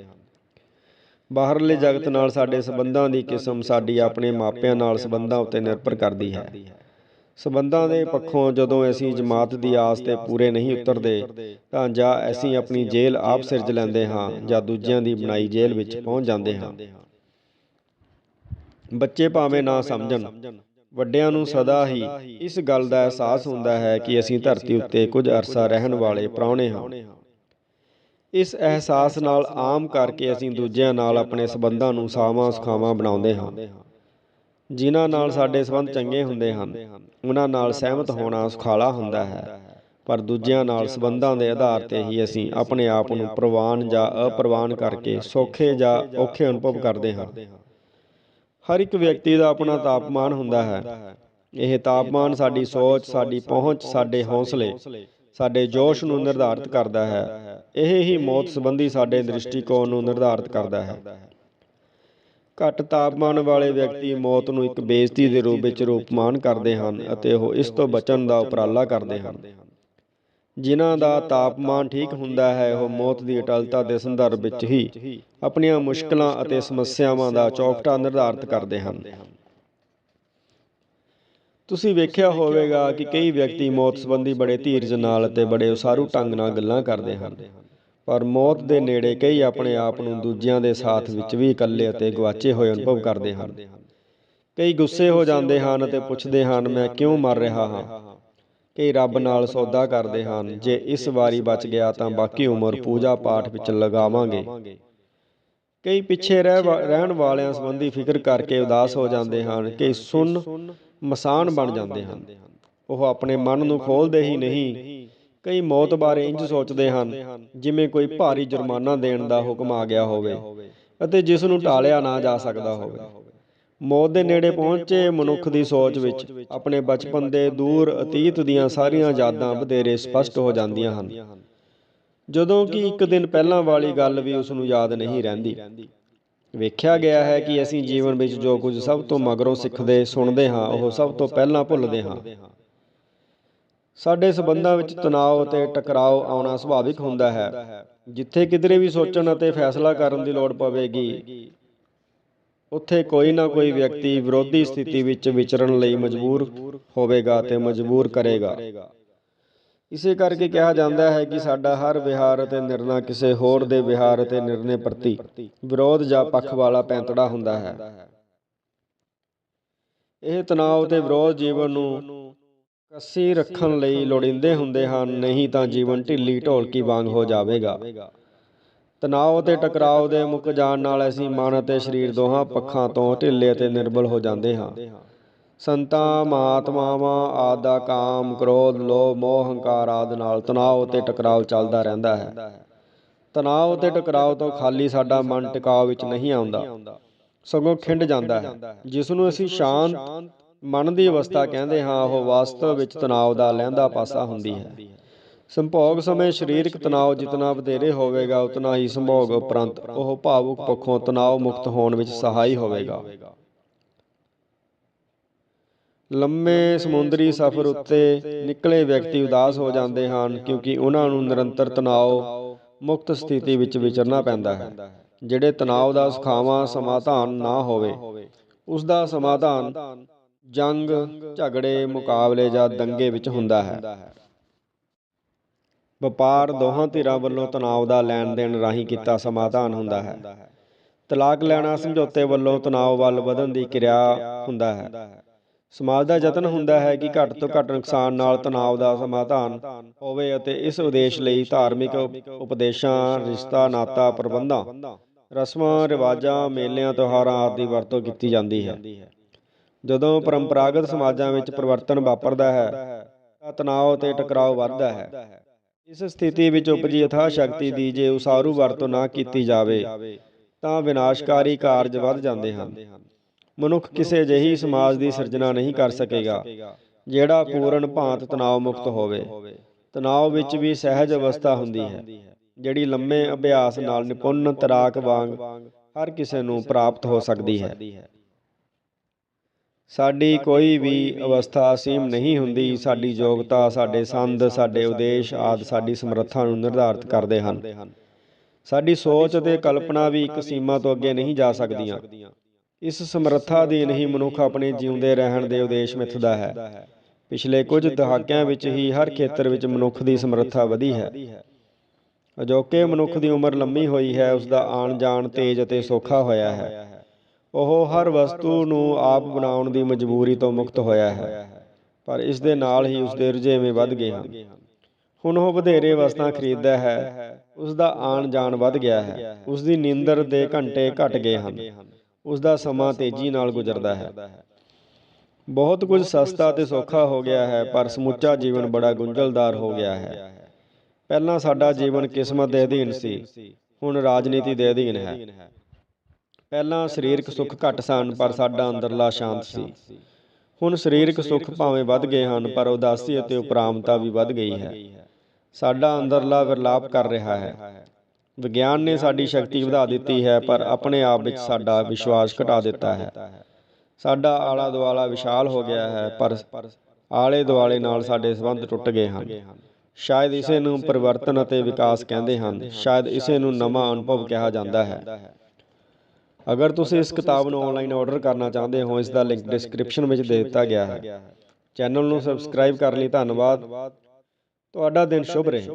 ਬਾਹਰਲੇ ਜਗਤ ਨਾਲ ਸਾਡੇ ਸਬੰਧਾਂ ਦੀ ਕਿਸਮ ਸਾਡੀ ਆਪਣੇ ਮਾਪਿਆਂ ਨਾਲ ਸਬੰਧਾਂ ਉੱਤੇ ਨਿਰਭਰ ਕਰਦੀ ਹੈ। ਸਬੰਧਾਂ ਦੇ ਪੱਖੋਂ ਜਦੋਂ ਅਸੀਂ ਜਮਾਤ ਦੀ ਆਸ ਤੇ ਪੂਰੇ ਨਹੀਂ ਉਤਰਦੇ, ਤਾਂ ਜਾਂ ਅਸੀਂ ਆਪਣੀ ਜੇਲ੍ਹ ਆਪ ਸਿਰਜ ਲੈਂਦੇ ਹਾਂ ਜਾਂ ਦੂਜਿਆਂ ਦੀ ਬਣਾਈ ਜੇਲ੍ਹ ਵਿੱਚ ਪਹੁੰਚ ਜਾਂਦੇ ਹਾਂ। ਬੱਚੇ ਭਾਵੇਂ ਨਾ ਸਮਝਣ, ਵੱਡਿਆਂ ਨੂੰ ਸਦਾ ਹੀ ਇਸ ਗੱਲ ਦਾ ਅਹਿਸਾਸ ਹੁੰਦਾ ਹੈ ਕਿ ਅਸੀਂ ਧਰਤੀ ਉੱਤੇ ਕੁਝ ਅਰਸਾ ਰਹਿਣ ਵਾਲੇ ਪ੍ਰਾਹੁਣੇ ਹਾਂ। ਇਸ ਅਹਿਸਾਸ ਨਾਲ ਆਮ ਕਰਕੇ ਅਸੀਂ ਦੂਜਿਆਂ ਨਾਲ ਆਪਣੇ ਸਬੰਧਾਂ ਨੂੰ ਸਾਵਾਂ ਸੁਖਾਵਾਂ ਬਣਾਉਂਦੇ ਹਾਂ। ਜਿਨ੍ਹਾਂ ਨਾਲ ਸਾਡੇ ਸਬੰਧ ਚੰਗੇ ਹੁੰਦੇ ਹਨ ਉਹਨਾਂ ਨਾਲ ਸਹਿਮਤ ਹੋਣਾ ਸੁਖਾਲਾ ਹੁੰਦਾ ਹੈ। ਪਰ ਦੂਜਿਆਂ ਨਾਲ ਸਬੰਧਾਂ ਦੇ ਆਧਾਰ ਤੇ ਹੀ ਅਸੀਂ ਆਪਣੇ ਆਪ ਨੂੰ ਪ੍ਰਵਾਨ ਜਾਂ ਅਪਰਵਾਨ ਕਰਕੇ ਸੌਖੇ ਜਾਂ ਔਖੇ ਅਨੁਭਵ ਕਰਦੇ ਹਾਂ। ਹਰ ਇੱਕ ਵਿਅਕਤੀ ਦਾ ਆਪਣਾ ਤਾਪਮਾਨ ਹੁੰਦਾ ਹੈ। ਇਹ ਤਾਪਮਾਨ ਸਾਡੀ ਸੋਚ, ਸਾਡੀ ਪਹੁੰਚ, ਸਾਡੇ ਹੌਸਲੇ ਸਾਡੇ ਜੋਸ਼ ਨੂੰ ਨਿਰਧਾਰਿਤ ਕਰਦਾ ਹੈ। ਇਹ ਹੀ ਮੌਤ ਸੰਬੰਧੀ ਸਾਡੇ ਦ੍ਰਿਸ਼ਟੀਕੋਣ ਨੂੰ ਨਿਰਧਾਰਿਤ ਕਰਦਾ ਹੈ। ਘੱਟ ਤਾਪਮਾਨ ਵਾਲੇ ਵਿਅਕਤੀ ਮੌਤ ਨੂੰ ਇੱਕ ਬੇਇੱਜ਼ਤੀ ਦੇ ਰੂਪ ਵਿੱਚ ਰੂਪਮਾਨ ਕਰਦੇ ਹਨ ਅਤੇ ਉਹ ਇਸ ਤੋਂ ਬਚਣ ਦਾ ਉਪਰਾਲਾ ਕਰਦੇ ਹਨ। ਜਿਨ੍ਹਾਂ ਦਾ ਤਾਪਮਾਨ ਠੀਕ ਹੁੰਦਾ ਹੈ ਉਹ ਮੌਤ ਦੀ ਅਟਲਤਾ ਦੇ ਸੰਦਰਭ ਵਿੱਚ ਹੀ ਆਪਣੀਆਂ ਮੁਸ਼ਕਲਾਂ ਅਤੇ ਸਮੱਸਿਆਵਾਂ ਦਾ ਚੌਕਠਾ ਨਿਰਧਾਰਤ ਕਰਦੇ ਹਨ। ਤੁਸੀਂ ਵੇਖਿਆ ਹੋਵੇਗਾ ਕਿ ਕਈ ਵਿਅਕਤੀ ਮੌਤ ਸੰਬੰਧੀ ਬੜੇ ਧੀਰਜ ਨਾਲ ਅਤੇ ਬੜੇ ਉਸਾਰੂ ਢੰਗ ਨਾਲ ਗੱਲਾਂ ਕਰਦੇ ਹਨ। ਪਰ ਮੌਤ ਦੇ ਨੇੜੇ ਕਈ ਆਪਣੇ ਆਪ ਨੂੰ ਦੂਜਿਆਂ ਦੇ ਸਾਥ ਵਿੱਚ ਵੀ ਇਕੱਲੇ ਅਤੇ ਗਵਾਚੇ ਹੋਏ ਅਨੁਭਵ ਕਰਦੇ ਹਨ। ਕਈ ਗੁੱਸੇ ਹੋ ਜਾਂਦੇ ਹਨ ਅਤੇ ਪੁੱਛਦੇ ਹਨ, ਮੈਂ ਕਿਉਂ ਮਰ ਰਿਹਾ ਹਾਂ? ਕਈ ਰੱਬ ਨਾਲ ਸੌਦਾ ਕਰਦੇ ਹਨ, ਜੇ ਇਸ ਵਾਰੀ ਬਚ ਗਿਆ ਤਾਂ ਬਾਕੀ ਉਮਰ ਪੂਜਾ ਪਾਠ ਵਿੱਚ ਲਗਾਵਾਂਗੇ। ਕਈ ਪਿੱਛੇ ਰਹਿ ਵਾ- ਰਹਿਣ ਵਾਲਿਆਂ ਸੰਬੰਧੀ ਫਿਕਰ ਕਰਕੇ ਉਦਾਸ ਹੋ ਜਾਂਦੇ ਹਨ ਕਈ ਸੁਣ ਮਸਾਨ ਬਣ ਜਾਂਦੇ ਹਨ। ਉਹ ਆਪਣੇ ਮਨ ਨੂੰ ਖੋਲਦੇ ਹੀ ਨਹੀਂ। ਕਈ ਮੌਤ ਬਾਰੇ ਇੰਜ ਸੋਚਦੇ ਹਨ ਜਿਵੇਂ ਕੋਈ ਭਾਰੀ ਜੁਰਮਾਨਾ ਦੇਣ ਦਾ ਹੁਕਮ ਆ ਗਿਆ ਹੋਵੇ ਅਤੇ ਜਿਸ ਨੂੰ ਟਾਲਿਆ ਨਾ ਜਾ ਸਕਦਾ ਹੋਵੇ। ਮੌਤ ਦੇ ਨੇੜੇ ਪਹੁੰਚੇ ਮਨੁੱਖ ਦੀ ਸੋਚ ਵਿੱਚ ਆਪਣੇ ਬਚਪਨ ਦੇ ਦੂਰ ਅਤੀਤ ਦੀਆਂ ਸਾਰੀਆਂ ਯਾਦਾਂ ਵਧੇਰੇ ਸਪਸ਼ਟ ਹੋ ਜਾਂਦੀਆਂ ਹਨ। ਜਦੋਂ ਕਿ ਇੱਕ ਦਿਨ ਪਹਿਲਾਂ ਵਾਲੀ ਗੱਲ ਵੀ ਉਸ ਨੂੰ ਯਾਦ ਨਹੀਂ ਰਹਿੰਦੀ। ਵੇਖਿਆ ਗਿਆ ਹੈ ਕਿ ਅਸੀਂ ਜੀਵਨ ਵਿੱਚ ਜੋ ਕੁਝ ਸਭ ਤੋਂ ਮਗਰੋਂ ਸਿੱਖਦੇ, ਸੁਣਦੇ ਹਾਂ, ਉਹ ਸਭ ਤੋਂ ਪਹਿਲਾਂ ਭੁੱਲਦੇ ਹਾਂ। ਸਾਡੇ ਸਬੰਧਾਂ ਵਿੱਚ ਤਣਾਅ ਅਤੇ ਟਕਰਾਅ ਆਉਣਾ ਸੁਭਾਵਿਕ ਹੁੰਦਾ ਹੈ। ਜਿੱਥੇ ਕਿਧਰੇ ਵੀ ਸੋਚਣ ਅਤੇ ਫੈਸਲਾ ਕਰਨ ਦੀ ਲੋੜ ਪਵੇਗੀ, ਉੱਥੇ ਕੋਈ ਨਾ ਕੋਈ ਵਿਅਕਤੀ ਵਿਰੋਧੀ ਸਥਿਤੀ ਵਿੱਚ ਵਿਚਰਨ ਲਈ ਮਜਬੂਰ ਹੋਵੇਗਾ ਤੇ ਮਜਬੂਰ ਕਰੇਗਾ। ਇਸੇ ਕਰਕੇ ਕਿਹਾ ਜਾਂਦਾ ਹੈ ਕਿ ਸਾਡਾ ਹਰ ਵਿਹਾਰ ਅਤੇ ਨਿਰਣਾ ਕਿਸੇ ਹੋਰ ਦੇ ਵਿਹਾਰ ਅਤੇ ਨਿਰਣੇ ਪ੍ਰਤੀ ਵਿਰੋਧ ਜਾਂ ਪੱਖ ਵਾਲਾ ਪੈਂਤੜਾ ਹੁੰਦਾ ਹੈ। ਇਹ ਤਣਾਅ ਤੇ ਵਿਰੋਧ ਜੀਵਨ ਨੂੰ ਕੱਸੀ ਰੱਖਣ ਲਈ ਲੋੜੀਂਦੇ ਹੁੰਦੇ ਹਨ, ਨਹੀਂ ਤਾਂ ਜੀਵਨ ਢਿੱਲੀ ਢੋਲਕੀ ਵਾਂਗ ਹੋ ਜਾਵੇਗਾ। ਤਣਾਅ ਤੇ ਟਕਰਾਅ ਦੇ ਮੁੱਕ ਜਾਣ ਨਾਲ ਅਸੀਂ ਮਨ ਅਤੇ ਸਰੀਰ ਦੋਹਾਂ ਪੱਖਾਂ ਤੋਂ ਢਿੱਲੇ ਅਤੇ ਨਿਰਬਲ ਹੋ ਜਾਂਦੇ ਹਾਂ। ਸੰਤਾਂ, ਮਹਾਤਮਾਵਾਂ ਆਦਿ ਦਾ ਕਾਮ, ਕ੍ਰੋਧ, ਲੋਭ, ਮੋਹ, ਹੰਕਾਰ ਆਦਿ ਨਾਲ ਤਣਾਅ ਤੇ ਟਕਰਾਅ ਚੱਲਦਾ ਰਹਿੰਦਾ ਹੈ। ਤਣਾਅ ਤੇ ਟਕਰਾਅ ਤੋਂ ਖਾਲੀ ਸਾਡਾ ਮਨ ਟਿਕਾਅ ਵਿੱਚ ਨਹੀਂ ਆਉਂਦਾ। ਸਗੋਂ ਖਿੰਡ ਜਾਂਦਾ ਹੈ। ਜਿਸ ਨੂੰ ਅਸੀਂ ਸ਼ਾਂਤ ਮਨ ਦੀ ਅਵਸਥਾ ਕਹਿੰਦੇ ਹਾਂ, ਉਹ ਵਾਸਤਵ ਵਿੱਚ ਤਣਾਅ ਦਾ ਲਹਿੰਦਾ ਪਾਸਾ ਹੁੰਦੀ ਹੈ। ਸੰਭੋਗ ਸਮੇਂ ਸਰੀਰਕ ਤਣਾਅ ਜਿਤਨਾ ਵਧੇਰੇ ਹੋਵੇਗਾ, ਉਤਨਾ ਹੀ ਸੰਭੋਗ ਉਪਰੰਤ ਉਹ ਭਾਵੁਕ ਪੱਖੋਂ ਤਣਾਅ ਮੁਕਤ ਹੋਣ ਵਿੱਚ ਸਹਾਈ ਹੋਵੇਗਾ। ਲੰਮੇ ਸਮੁੰਦਰੀ ਸਫ਼ਰ ਉੱਤੇ ਨਿਕਲੇ ਵਿਅਕਤੀ ਉਦਾਸ ਹੋ ਜਾਂਦੇ ਹਨ ਕਿਉਂਕਿ ਉਹਨਾਂ ਨੂੰ ਨਿਰੰਤਰ ਤਣਾਅ ਮੁਕਤ ਸਥਿਤੀ ਵਿੱਚ ਵਿਚਰਨਾ ਪੈਂਦਾ ਹੈ, ਜਿਹੜੇ ਤਣਾਅ ਦਾ ਸੁਖਾਵਾਂ ਸਮਾਧਾਨ ਨਾ ਹੋਵੇ। ਉਸ ਦਾ ਸਮਾਧਾਨ ਜੰਗ, ਝਗੜੇ, ਮੁਕਾਬਲੇ ਜਾਂ ਦੰਗੇ ਵਿੱਚ ਹੁੰਦਾ ਹੈ। ਵਪਾਰ ਦੋਹਾਂ ਧਿਰਾਂ ਵੱਲੋਂ ਤਣਾਅ ਦਾ ਲੈਣ ਦੇਣ ਰਾਹੀਂ ਕੀਤਾ ਸਮਾਧਾਨ ਹੁੰਦਾ ਹੈ। ਤਲਾਕ ਲੈਣਾ ਸਮਝੌਤੇ ਵੱਲੋਂ ਤਣਾਅ ਵੱਲ ਵਧਣ ਦੀ ਕਿਰਿਆ ਹੁੰਦਾ ਹੈ। ਸਮਾਜ ਦਾ ਯਤਨ ਹੁੰਦਾ ਹੈ ਕਿ ਘੱਟ ਤੋਂ ਘੱਟ ਨੁਕਸਾਨ ਨਾਲ ਤਣਾਅ ਦਾ ਸਮਾਧਾਨ ਹੋਵੇ ਅਤੇ ਇਸ ਉਦੇਸ਼ ਲਈ ਧਾਰਮਿਕ ਉਪਦੇਸ਼ਾਂ, ਰਿਸ਼ਤਾ, ਨਾਤਾ, ਪ੍ਰਬੰਧਾਂ, ਰਸਮਾਂ, ਰਿਵਾਜਾਂ, ਮੇਲਿਆਂ, ਤਿਉਹਾਰਾਂ ਆਦਿ ਦੀ ਵਰਤੋਂ ਕੀਤੀ ਜਾਂਦੀ ਹੈ। ਜਦੋਂ ਪਰੰਪਰਾਗਤ ਸਮਾਜਾਂ ਵਿੱਚ ਪਰਿਵਰਤਨ ਵਾਪਰਦਾ ਹੈ, ਤਾਂ ਤਣਾਅ ਤੇ ਟਕਰਾਅ ਵੱਧਦਾ ਹੈ। ਇਸ ਸਥਿਤੀ ਵਿੱਚ ਉਪਜੀ ਯਥਾ ਸ਼ਕਤੀ ਦੀ ਜੇ ਉਸਾਰੂ ਵਰਤੋਂ ਨਾ ਕੀਤੀ ਜਾਵੇ, ਤਾਂ ਵਿਨਾਸ਼ਕਾਰੀ ਕਾਰਜ ਵੱਧ ਜਾਂਦੇ ਹਨ। ਮਨੁੱਖ ਕਿਸੇ ਅਜਿਹੀ ਸਮਾਜ ਦੀ ਸਿਰਜਣਾ ਨਹੀਂ ਕਰ ਸਕੇਗਾ ਜਿਹੜਾ ਪੂਰਨ ਭਾਂਤ ਤਣਾਅ ਮੁਕਤ ਹੋਵੇ। ਤਣਾਅ ਵਿੱਚ ਵੀ ਸਹਿਜ ਅਵਸਥਾ ਹੁੰਦੀ ਹੈ ਜਿਹੜੀ ਲੰਮੇ ਅਭਿਆਸ ਨਾਲ ਨਿਪੁੰਨ ਤਰਾਕ ਵਾਂਗ ਹਰ ਕਿਸੇ ਨੂੰ ਪ੍ਰਾਪਤ ਹੋ ਸਕਦੀ ਹੈ। ਸਾਡੀ ਕੋਈ ਵੀ ਅਵਸਥਾ ਅਸੀਮ ਨਹੀਂ ਹੁੰਦੀ ਸਾਡੀ ਯੋਗਤਾ ਸਾਡੇ ਸੰਦ ਸਾਡੇ ਉਦੇਸ਼ ਆਦਿ ਸਾਡੀ ਸਮਰੱਥਾ ਨੂੰ ਨਿਰਧਾਰਿਤ ਕਰਦੇ ਹਨ। ਸਾਡੀ ਸੋਚ ਅਤੇ ਕਲਪਨਾ ਵੀ ਇੱਕ ਸੀਮਾ ਤੋਂ ਅੱਗੇ ਨਹੀਂ ਜਾ ਸਕਦੀਆਂ। ਇਸ ਸਮਰੱਥਾ ਅਧੀਨ ਹੀ ਮਨੁੱਖ ਆਪਣੇ ਜਿਉਂਦੇ ਰਹਿਣ ਦੇ ਉਦੇਸ਼ ਮਿੱਥਦਾ ਹੈ। ਪਿਛਲੇ ਕੁਝ ਦਹਾਕਿਆਂ ਵਿੱਚ ਹੀ ਹਰ ਖੇਤਰ ਵਿੱਚ ਮਨੁੱਖ ਦੀ ਸਮਰੱਥਾ ਵਧੀ ਹੈ। ਅਜੋਕੇ ਮਨੁੱਖ ਦੀ ਉਮਰ ਲੰਮੀ ਹੋਈ ਹੈ, ਉਸ ਦਾ ਆਣ ਜਾਣ ਤੇਜ਼ ਅਤੇ ਸੌਖਾ ਹੋਇਆ ਹੈ। ਉਹ ਹਰ ਵਸਤੂ ਨੂੰ ਆਪ ਬਣਾਉਣ ਦੀ ਮਜਬੂਰੀ ਤੋਂ ਮੁਕਤ ਹੋਇਆ ਹੈ, ਪਰ ਇਸ ਦੇ ਨਾਲ ਹੀ ਉਸ ਦੇ ਰੁਝੇਵੇਂ ਵੱਧ ਗਏ ਹਨ। ਹੁਣ ਉਹ ਵਧੇਰੇ ਵਸਤਾਂ ਖਰੀਦਦਾ ਹੈ, ਉਸ ਦਾ ਆਣ ਜਾਣ ਵੱਧ ਗਿਆ ਹੈ ਉਸ ਦੀ ਨੀਂਦਰ ਦੇ ਘੰਟੇ ਘਟ ਗਏ ਹਨ। ਉਸ ਦਾ ਸਮਾਂ ਤੇਜ਼ੀ ਨਾਲ ਗੁਜ਼ਰਦਾ ਹੈ। ਬਹੁਤ ਕੁਝ ਸਸਤਾ ਤੇ ਸੌਖਾ ਹੋ ਗਿਆ ਹੈ ਪਰ ਸਮੁੱਚਾ ਜੀਵਨ ਬੜਾ ਗੁੰਝਲਦਾਰ ਹੋ ਗਿਆ ਹੈ ਪਹਿਲਾਂ ਸਾਡਾ ਜੀਵਨ ਕਿਸਮਤ ਦੇ ਅਧੀਨ ਸੀ ਹੁਣ ਰਾਜਨੀਤੀ ਦੇ ਅਧੀਨ ਹੈ। ਪਹਿਲਾਂ ਸਰੀਰਕ ਸੁੱਖ ਘੱਟ ਸਨ ਪਰ ਸਾਡਾ ਅੰਦਰਲਾ ਸ਼ਾਂਤ ਸੀ। ਹੁਣ ਸਰੀਰਕ ਸੁੱਖ ਭਾਵੇਂ ਵੱਧ ਗਏ ਹਨ ਪਰ ਉਦਾਸੀ ਅਤੇ ਉਪਰਾਮਤਾ ਵੀ ਵੱਧ ਗਈ ਹੈ। ਸਾਡਾ ਅੰਦਰਲਾ ਵਿਰਲਾਪ ਕਰ ਰਿਹਾ ਹੈ। ਵਿਗਿਆਨ ਨੇ ਸਾਡੀ ਸ਼ਕਤੀ ਵਧਾ ਦਿੱਤੀ ਹੈ ਪਰ ਆਪਣੇ ਆਪ ਵਿੱਚ ਸਾਡਾ ਵਿਸ਼ਵਾਸ ਘਟਾ ਦਿੱਤਾ ਹੈ। ਸਾਡਾ ਆਲਾ ਦੁਆਲਾ ਵਿਸ਼ਾਲ ਹੋ ਗਿਆ ਹੈ ਪਰ ਆਲੇ ਦੁਆਲੇ ਨਾਲ ਸਾਡੇ ਸੰਬੰਧ ਟੁੱਟ ਗਏ ਹਨ। ਸ਼ਾਇਦ ਇਸੇ ਨੂੰ ਪਰਿਵਰਤਨ ਅਤੇ ਵਿਕਾਸ ਕਹਿੰਦੇ ਹਨ ਸ਼ਾਇਦ ਇਸੇ ਨੂੰ ਨਵਾਂ ਅਨੁਭਵ ਕਿਹਾ ਜਾਂਦਾ ਹੈ। ਅਗਰ ਤੁਸੀਂ ਇਸ ਕਿਤਾਬ ਨੂੰ ਆਨਲਾਈਨ ਆਰਡਰ ਕਰਨਾ ਚਾਹੁੰਦੇ ਹੋ ਇਸ ਦਾ ਲਿੰਕ ਡਿਸਕ੍ਰਿਪਸ਼ਨ ਵਿੱਚ ਦੇ ਦਿੱਤਾ ਗਿਆ ਹੈ। ਚੈਨਲ ਨੂੰ ਸਬਸਕ੍ਰਾਈਬ ਕਰਨ ਲਈ ਧੰਨਵਾਦ। ਤੁਹਾਡਾ ਦਿਨ ਸ਼ੁਭ ਰਹੇ।